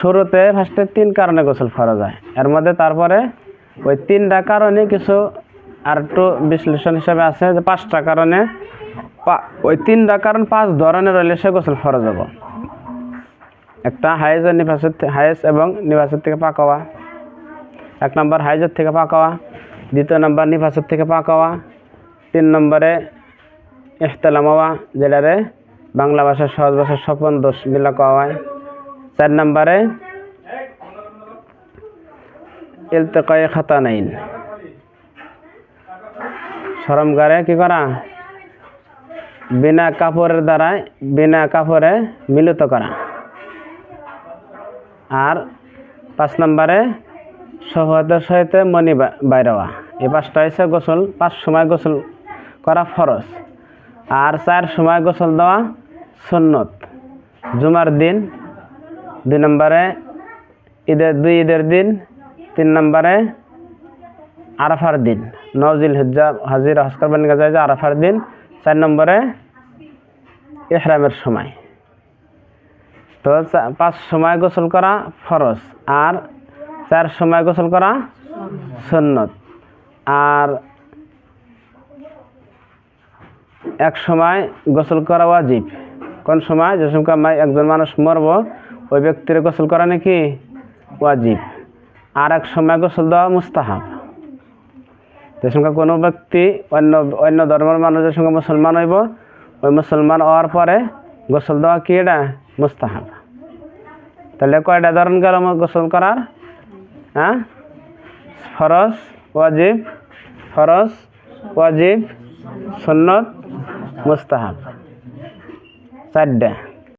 শুরুতে ফার্স্টে তিন কারণে গোসল ফরজ হয়। এর মধ্যে তারপরে ওই তিনটা কারণে কিছু আর একটু বিশ্লেষণ হিসাবে আছে যে পাঁচটা কারণে ওই তিনটা কারণ পাঁচ ধরনের রইলে সে গোসল ফরজ হব। একটা হাইজ ও নিফাসের হাইজ এবং নিফাসের থেকে পাক এক নম্বর হাইজের থেকে পাক দ্বিতীয় নম্বর নিফাসের থেকে পাক হওয়া। তিন নম্বরে ইহতালাম হওয়া, যেটারে বাংলা ভাষার সহজ ভাষার স্বপন দোষ মিলা কওয়া হয়। চার নম্বরে ইলতেকায়ে খাতা নাইন সরমগারে কি করা? বিনা কাপড়ের দ্বারা, বিনা কাপড়ে মিলিত করা। আর পাঁচ নম্বরে সহতের সহিত বা- বাইরওয়া। এই পাঁচটা হয়েছে গোসল, পাঁচ সময় গোসল করা ফরজ। আর চার সময় গোসল দেওয়া সুন্নত। জুমার দিন দুই নম্বরে ঈদের দুই ঈদের দিন, তিন নম্বরে আরাফার দিন। নজিল হজ্জা হাজির বানিকা যায় আরাফার দিন। চার নম্বরে ইহরামের সময়। তো পাঁচ সময় গোসল করা ফরজ আর চার সময় গোসল করা সুন্নত। আর এক সময় গোসল করা ওয়াজিব। কোন সময়? যে সময় একজন মানুষ মরব ওই ব্যক্তির গোসল করা নাকি ওয়াজিব। আর এক সময় গোসল দেওয়া মুস্তাহাব। যে সঙ্গে কোনো ব্যক্তি অন্য অন্য ধর্মের মানুষের সঙ্গে মুসলমান হইব, ওই মুসলমান হওয়ার পরে গোসল দেওয়া কি এটা? মুস্তাহাব। তাহলে কয়টা ধরন গেল গোসল করার? হ্যাঁ? ফরজ, ওয়াজিব ফরজ, ওয়াজিব, সুন্নত, মুস্তাহাব। চারটা।